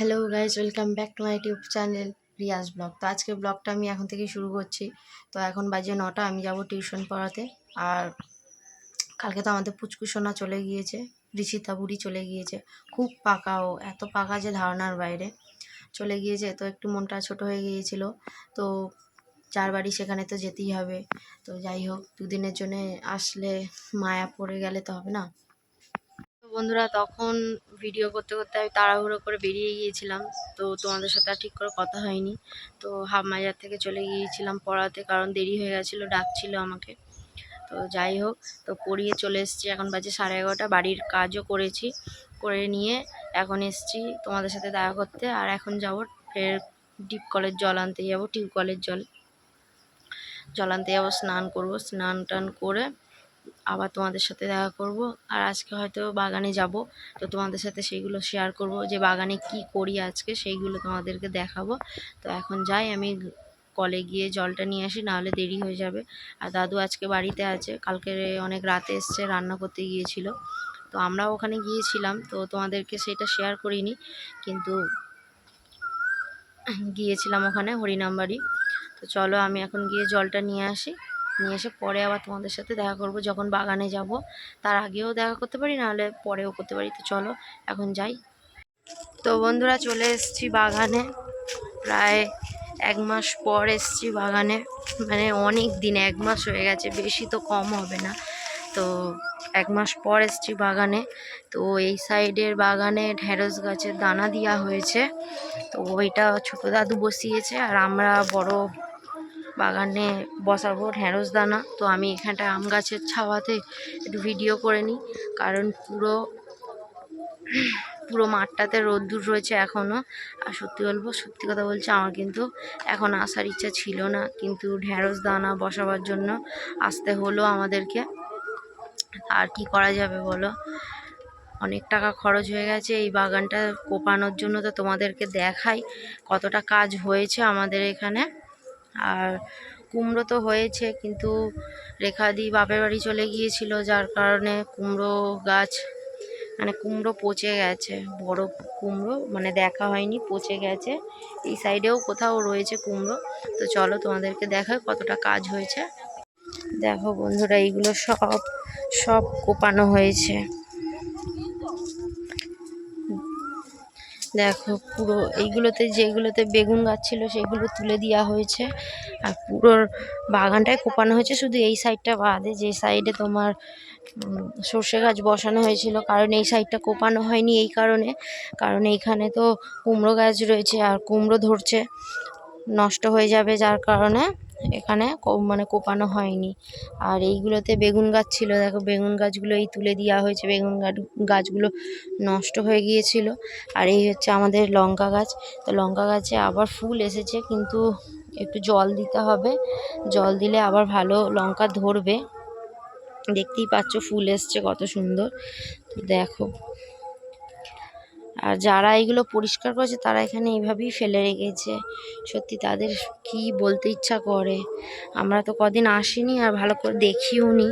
Hello guys welcome back to my YouTube channel Riyaz vlog তো আজকে ব্লগটা আমি এখন থেকে শুরু করছি। তো এখন বাজে নটা, আমি যাব টিউশন পড়াতে। আর কালকে তো আমাদের পুচকু সোনা চলে গিয়েছে, ঋষিতা বুড়ি চলে গিয়েছে। খুব পাকা ও, এত পাকা যে ধারণার বাইরে। চলে গিয়েছে, তো একটু মনটা ছোট হয়ে গিয়েছিল। তো যার বাড়ি সেখানে তো যেতেই হবে। তো যাই হোক, দুদিনের জন্য আসলে মায়া পড়ে গেলে তো হবে না। বন্ধুরা, তখন ভিডিও করতে করতে আমি তাড়াহুড়ো করে বেরিয়ে গিয়েছিলাম। তো তোমাদের সাথে আর ঠিক করে কথা হয়নি। তো হাফ মাজার থেকে চলে গিয়েছিলাম পড়াতে কারণ দেরি হয়ে গেছিল, ডাকছিল আমাকে। তো যাই হোক, তো পড়িয়ে চলে এসেছি। এখন বাজে সাড়ে এগারোটা। বাড়ির কাজও করেছি, করে নিয়ে এখন এসেছি তোমাদের সাথে দেখা করতে। আর এখন যাব ফের ডিপ কলের জল আনতে। যাব টিউব কলের জল জল আনতে যাব, স্নান করব। স্নান টান করে আবার তোমাদের সাথে দেখা করব। আর আজকে হয়তো বাগানে যাব, তো তোমাদের সাথে সেইগুলো শেয়ার করব, যে বাগানে কি করি আজকে সেইগুলো তোমাদেরকে দেখাবো। তো এখন যাই, আমি কলে গিয়ে জলটা নিয়ে আসি নাহলে দেরি হয়ে যাবে। আর দাদু আজকে বাড়িতে আছে, কালকে অনেক রাতে এসছে, রান্না করতে গিয়েছিল। তো আমরাও ওখানে গিয়েছিলাম, তো তোমাদেরকে সেটা শেয়ার করিনি, কিন্তু গিয়েছিলাম ওখানে হরিনামবাড়ি তো চলো আমি এখন গিয়ে জলটা নিয়ে আসি। নিয়ে এসে পরে আবার তোমাদের সাথে দেখা করব। যখন বাগানে যাব, তার আগেও দেখা করতে পারি, নাহলে পরেও করতে পারি। তো চলো, এখন যাই। তো বন্ধুরা, চলে এসেছি বাগানে। প্রায় এক মাস পর এসছি বাগানে। মানে অনেক দিন, এক মাস হয়ে গেছে, বেশি তো কম হবে না। তো এক মাস পর এসছি বাগানে। তো এই সাইডের বাগানে ঢেঁড়স গাছের দানা দেওয়া হয়েছে। তো ওইটা ছোটো দাদু বসিয়েছে, আর আমরা বড় বাগানে বসাবো ঢ্যাঁড়স দানা। তো আমি এখানটা আম গাছের ছাওয়াতে একটু ভিডিও করে নিই। কারণ পুরো পুরো মাঠটাতে রোদ্দুর রয়েছে এখনও আর সত্যি বলব, সত্যি কথা বলছি, আমার কিন্তু এখন আসার ইচ্ছা ছিল না। কিন্তু ঢ্যাঁড়স দানা বসাবার জন্য আসতে হলো আমাদেরকে। আর কি করা যাবে বলো? অনেক টাকা খরচ হয়ে গেছে। এই বাগানটা কোপানোর জন্য তো তোমাদেরকে দেখাই কতটা কাজ হয়েছে আমাদের এখানে। আর কুমড়ো তো হয়েছে, কিন্তু রেখাদি বাপের বাড়ি চলে গিয়েছিল, যার কারণে কুমড়ো গাছ মানে কুমড়ো পচে গেছে, বড় কুমড়ো মানে দেখা হয়নি, পচে গেছে। এই সাইডেও কোথাও রয়েছে কুমড়ো। তো চলো তোমাদেরকে দেখায় কতটা কাজ হয়েছে। দেখো বন্ধুরা, এইগুলো সব সব কোপানো হয়েছে। দেখো, পুরো এইগুলোতে যেগুলোতে বেগুন গাছ ছিল সেগুলো তুলে দেওয়া হয়েছে। আর পুরো বাগানটায় কোপানো হয়েছে, শুধু এই সাইডটা বাদে যে সাইডে তোমার সর্ষে গাছ বসানো হয়েছিল। কারণ এই সাইডটা কোপানো হয়নি এই কারণে। কারণ এইখানে তো কুমড়ো গাছ রয়েছে আর কুমড়ো ধরছে। নষ্ট হয়ে যাবে যার কারণে এখানে মানে কোপানো হয়নি। আর এইগুলোতে বেগুন গাছ ছিল, দেখো বেগুন গাছগুলো এই তুলে দেওয়া হয়েছে। বেগুন গাছ, গাছগুলো নষ্ট হয়ে গিয়েছিল। আর এই হচ্ছে আমাদের লঙ্কা গাছ। তো লঙ্কা গাছে আবার ফুল এসেছে, কিন্তু একটু জল দিতে হবে। জল দিলে আবার ভালো লঙ্কা ধরবে। দেখতেই পাচ্ছ ফুল এসছে কত সুন্দর। দেখো। আর যারা এগুলো পরিষ্কার করেছে, তারা এখানে এইভাবেই ফেলে রেখেছে। সত্যি তাদের কি বলতে ইচ্ছা করে। আমরা তো কদিন আসিনি আর ভালো করে দেখিও নি।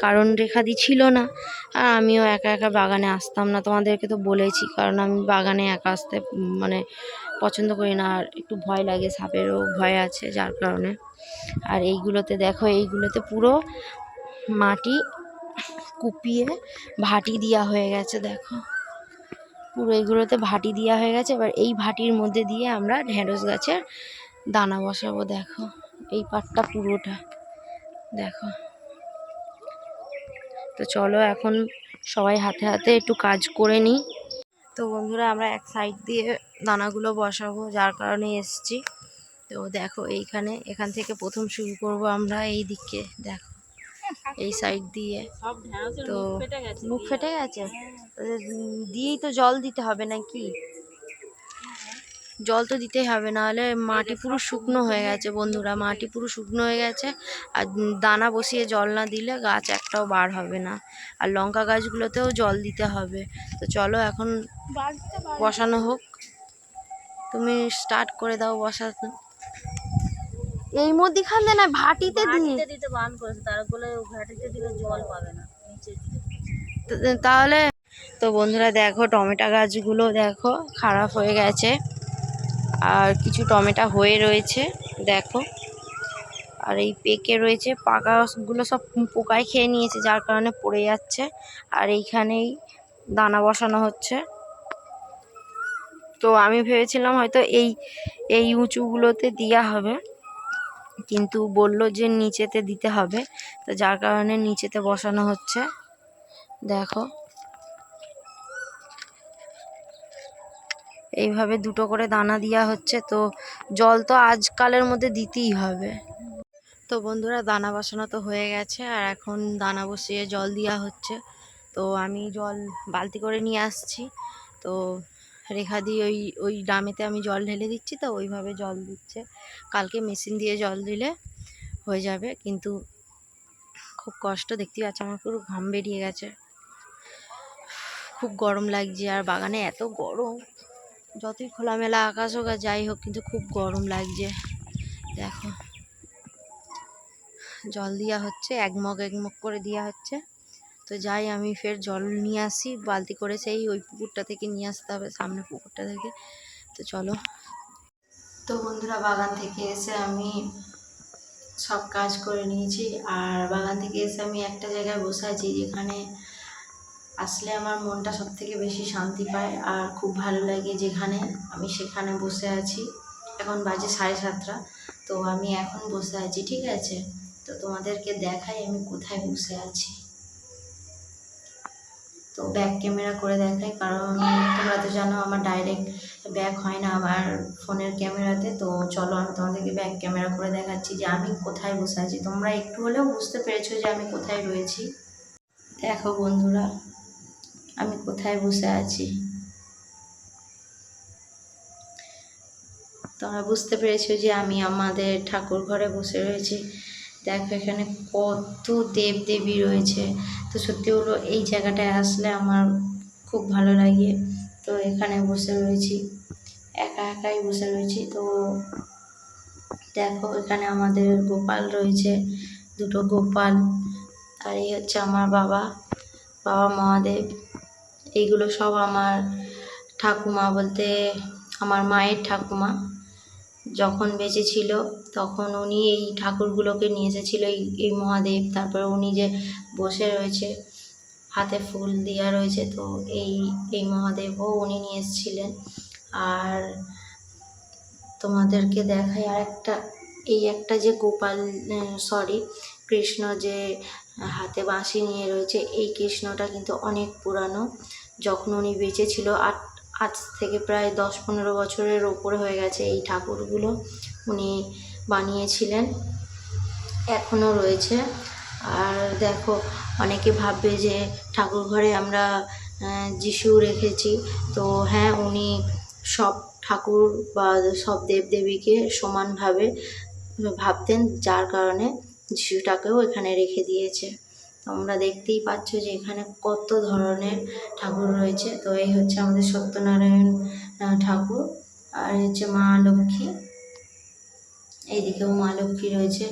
কারণ রেখাদি ছিল না। আর আমিও একা একা বাগানে আসতাম না, তোমাদেরকে তো বলেছি। কারণ আমি বাগানে একা আসতে মানে পছন্দ করি না। আর একটু ভয় লাগে, সাপেরও ভয় আছে যার কারণে। আর এইগুলোতে দেখো, এইগুলোতে পুরো মাটি কুপিয়ে ভাটি দেওয়া হয়ে গেছে, দেখো। পুরো এইগুলোতে ভাটি দেওয়া হয়ে গেছে। এবার এই ভাটির মধ্যে দিয়ে আমরা ঢেঁড়স গাছের দানা বসাবো, দেখো। এই পাটটা পুরোটা, দেখো। তো চলো এখন সবাই হাতে হাতে একটু কাজ করে নিই। তো বন্ধুরা, আমরা এক সাইড দিয়ে দানাগুলো বসাবো, যার কারণে এসছি। তো দেখো, এইখানে এখান থেকে প্রথম শুরু করব আমরা এই দিকে দেখো। এই সাইড দিয়ে। তো মুখ ফেটে গেছে দিয়েই তো জল দিতে হবে নাকি? জল তো দিতেই হবে নাহলে মাটি পুরো শুকনো হয়ে গেছে বন্ধুরা মাটি পুরো শুকনো হয়ে গেছে। আর দানা বসিয়ে জল না দিলে গাছ একটাও বার হবে না। আর লঙ্কা গাছগুলোতেও জল দিতে হবে। তো চলো এখন বসানো হোক। তুমি স্টার্ট করে দাও বসাতে। এই মধ্যিখানে না ভাটিতে দিয়ে। দিতে বান করেছে তার বলে ভাটিতে দিলে জল পাবে না নিচে তাহলে তো বন্ধুরা দেখো টমেটো গাছগুলো দেখো খারাপ হয়ে গেছে। আর কিছু টমেটো হয়ে রয়েছে দেখো। আর এই পেকে রয়েছে পাকাগুলো সব পোকায় খেয়ে নিয়েছে যার কারণে পড়ে যাচ্ছে। আর এইখানেই দানা বসানো হচ্ছে। তো আমি ভেবেছিলাম হয়তো এই এই উঁচুগুলোতে দেওয়া হবে। কিন্তু বলল যে নিচেতে দিতে হবে। তো যার কারণে নিচেতে বসানো হচ্ছে। দেখো। এইভাবে দুটো করে দানা দেওয়া হচ্ছে। তো জল তো আজকালের মধ্যে দিতেই হবে। তো বন্ধুরা, দানা বসানো তো হয়ে গেছে। আর এখন দানা বসিয়ে জল দেওয়া হচ্ছে। তো আমি জল বালতি করে নিয়ে আসছি। তো রেখা দিয়ে ওই ওই ড্রামেতে আমি জল ঢেলে দিচ্ছি তো, ওইভাবে জল দিচ্ছে। কালকে মেশিন দিয়ে জল দিলে হয়ে যাবে, কিন্তু খুব কষ্ট, দেখতেই পাচ্ছি আমার পুরো ঘাম বেরিয়ে গেছে। খুব গরম লাগছে, আর বাগানে এত গরম। যতই খোলামেলা আকাশ হোক আর যাই হোক, কিন্তু খুব গরম লাগছে। দেখো, জল দেওয়া হচ্ছে এক মগ এক মগ করে দেওয়া হচ্ছে। তো যাই, আমি ফের জল নিয়ে আসি, বালতি করে সেই ওই পুকুরটা থেকে নিয়ে আসতে হবে, সামনে পুকুরটা থেকে। তো চলো। তো বন্ধুরা, বাগান থেকে এসে আমি সব কাজ করে নিয়েছি, আর বাগান থেকে এসে আমি একটা জায়গায় বসে আছি, যেখানে আসলে আমার মনটা সব থেকে বেশি শান্তি পায় আর খুব ভালো লাগে যেখানে। আমি সেখানে বসে আছি। এখন বাজে সাড়ে সাতটা, তো আমি এখন বসে আছি, ঠিক আছে? তো তোমাদেরকে দেখাই আমি কোথায় বসে আছি। তো ব্যাক ক্যামেরা করে দেখাই, কারণ তোমরা তো জানো আমার ডাইরেক্ট ব্যাক হয় না আমার ফোনের ক্যামেরাতে তো চলো আমি তোমাদেরকে ব্যাক ক্যামেরা করে দেখাচ্ছি যে আমি কোথায় বসে আছি। তোমরা একটু হলেও বুঝতে পেরেছ যে আমি কোথায় রয়েছি। দেখো বন্ধুরা, আমি কোথায় বসে আছি? তোমরা বুঝতে পেরেছ যে আমি আমাদের ঠাকুর ঘরে বসে রয়েছি। দেখো এখানে কত দেব দেবী রয়েছে। তো সত্যি হলো এই জায়গাটায় আসলে আমার খুব ভালো লাগে। তো এখানে বসে রয়েছি, একা একাই বসে রয়েছি। তো দেখো, এখানে আমাদের গোপাল রয়েছে, দুটো গোপাল। আর এই হচ্ছে আমার বাবা বাবা মহাদেব। এইগুলো সব আমার ঠাকুমা বলতে আমার মায়ের ঠাকুমা। যখন বেঁচে ছিল, তখন উনি এই ঠাকুরগুলোকে নিয়ে এসেছিল, এই এই মহাদেব, তারপরে উনি যে বসে রয়েছে, হাতে ফুল দেওয়া রয়েছে, তো এই এই মহাদেবও উনি নিয়ে এসেছিলেন। আর তোমাদেরকে দেখাই আর একটা এই একটা যে গোপাল সরি কৃষ্ণ যে হাতে বাঁশি নিয়ে রয়েছে, এই কৃষ্ণটা কিন্তু অনেক পুরানো। যখন উনি বেঁচে ছিল আজ থেকে প্রায় দশ পনেরো বছরের ওপরে হয়ে গেছে এই ঠাকুরগুলো উনি বানিয়েছিলেন। এখনও রয়েছে। আর দেখো, অনেকে ভাববে যে ঠাকুর ঘরে আমরা যিশু রেখেছি। তো হ্যাঁ উনি সব ঠাকুর বা সব দেবদেবীকে সমানভাবে ভাবতেন, যার কারণে যিশুটাকেও এখানে রেখে দিয়েছে। তোমরা দেখতেই পাচ্ছ যে এখানে কত ধরনের ঠাকুর রয়েছে। তো এই হচ্ছে আমাদের সত্যনারায়ণ ঠাকুর। আর হচ্ছে মা লক্ষ্মী। এইদিকেও মা লক্ষ্মী রয়েছে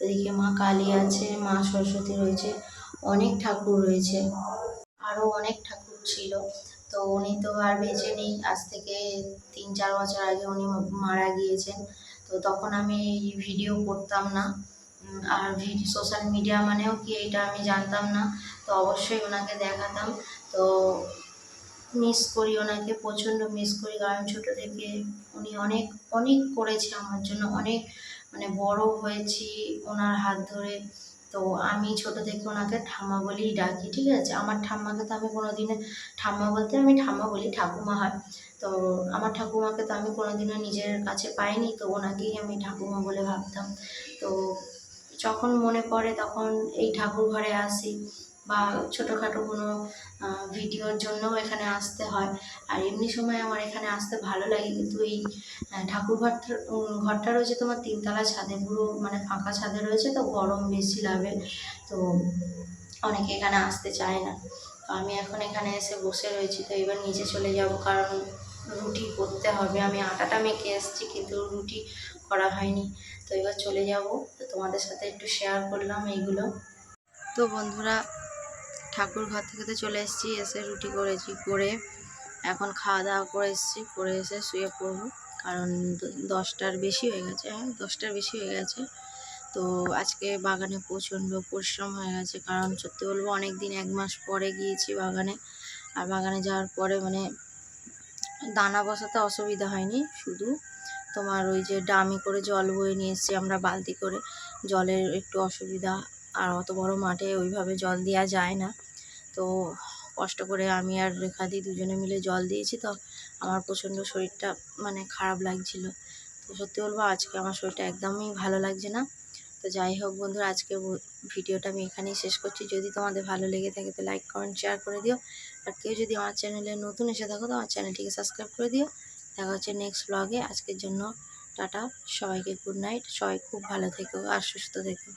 ওইদিকে মা কালী আছে, মা সরস্বতী রয়েছে। অনেক ঠাকুর রয়েছে আরও অনেক ঠাকুর ছিল। তো উনি তো আর বেঁচে নেই। আজ থেকে তিন চার বছর আগে উনি মারা গিয়েছেন। তো তখন আমি ভিডিও করতাম না। আর সোশ্যাল মিডিয়া মানেও কি এটা আমি জানতাম না, তো অবশ্যই ওনাকে দেখাতাম। তো মিস করি ওনাকে, প্রচণ্ড মিস করি, কারণ ছোটো থেকে উনি অনেক অনেক করেছে আমার জন্য, অনেক মানে বড় হয়েছি ওনার হাত ধরে। তো আমি ছোট থেকে ওনাকে ঠাম্মা বলেই ডাকি, ঠিক আছে? আমার ঠাম্মাকে তো আমি কোনো দিনে ঠাম্মা বলতে আমি ঠাম্মা বলি ঠাকুমা হয়। তো আমার ঠাকুমাকে তো আমি কোনো দিনও নিজের কাছে পাইনি, তো ওনাকেই আমি ঠাকুমা বলে ভাবতাম। তো যখন মনে পড়ে তখন এই ঠাকুর ঘরে আসি বা ছোটোখাটো কোনো ভিডিওর জন্যও এখানে আসতে হয়। আর এমনি সময় আমার এখানে আসতে ভালো লাগে কিন্তু এই ঠাকুর ঘরটা ঘরটা রয়েছে তোমার তিনতলা ছাদে, পুরো মানে ফাঁকা ছাদে রয়েছে তো গরম বেশি লাগে তো অনেকে এখানে আসতে চায় না। তো আমি এখন এখানে এসে বসে রয়েছি তো এবার নিচে চলে যাব কারণ রুটি করতে হবে। আমি আটাটা মেখে এসেছি কিন্তু রুটি করা হয়নি। তো এবার চলে যাব। তো তোমাদের সাথে একটু শেয়ার করলাম এইগুলো। তো বন্ধুরা, ঠাকুর ঘর থেকে তো চলে এসেছি, এসে রুটি করেছি, করে এখন খাওয়া দাওয়া করে এসেছি, করে এসে শুয়ে পড়ব। কারণ দশটার বেশি হয়ে গেছে হ্যাঁ দশটার বেশি হয়ে গেছে। তো আজকে বাগানে প্রচণ্ড পরিশ্রম হয়ে গেছে, কারণ সত্যি বলব অনেক দিন, এক মাস পরে গিয়েছি বাগানে। আর বাগানে যাওয়ার পরে মানে দানা বসাতে অসুবিধা হয়নি, শুধু তোমার ওই যে ডামি করে জল বয়ে নিয়ে এসেছি, আমরা বালতি করে। জলের একটু অসুবিধা, আর অত বড় মাঠে ওইভাবে জল দেওয়া যায় না। তো কষ্ট করে আমি আর রেখাদি দুজনে মিলে জল দিয়েছি তো, আমার প্রচণ্ড শরীরটা মানে খারাপ লাগছিল। তো সত্যি বলব, আজকে আমার শরীরটা একদমই ভালো লাগছে না। তো যাই হোক বন্ধুরা, আজকে ভিডিওটা আমি এখানেই শেষ করছি। যদি তোমাদের ভালো লেগে থাকে তো লাইক, কমেন্ট শেয়ার করে দিও। আর কেউ যদি আমার চ্যানেলে নতুন এসে থাকো তো আমার চ্যানেলটিকে সাবস্ক্রাইব করে দিও। দেখা হচ্ছে নেক্সট ব্লগে আজকের জন্য টাটা, সবাইকে গুড নাইট সবাই খুব ভালো থেকো আর সুস্থ থেকো।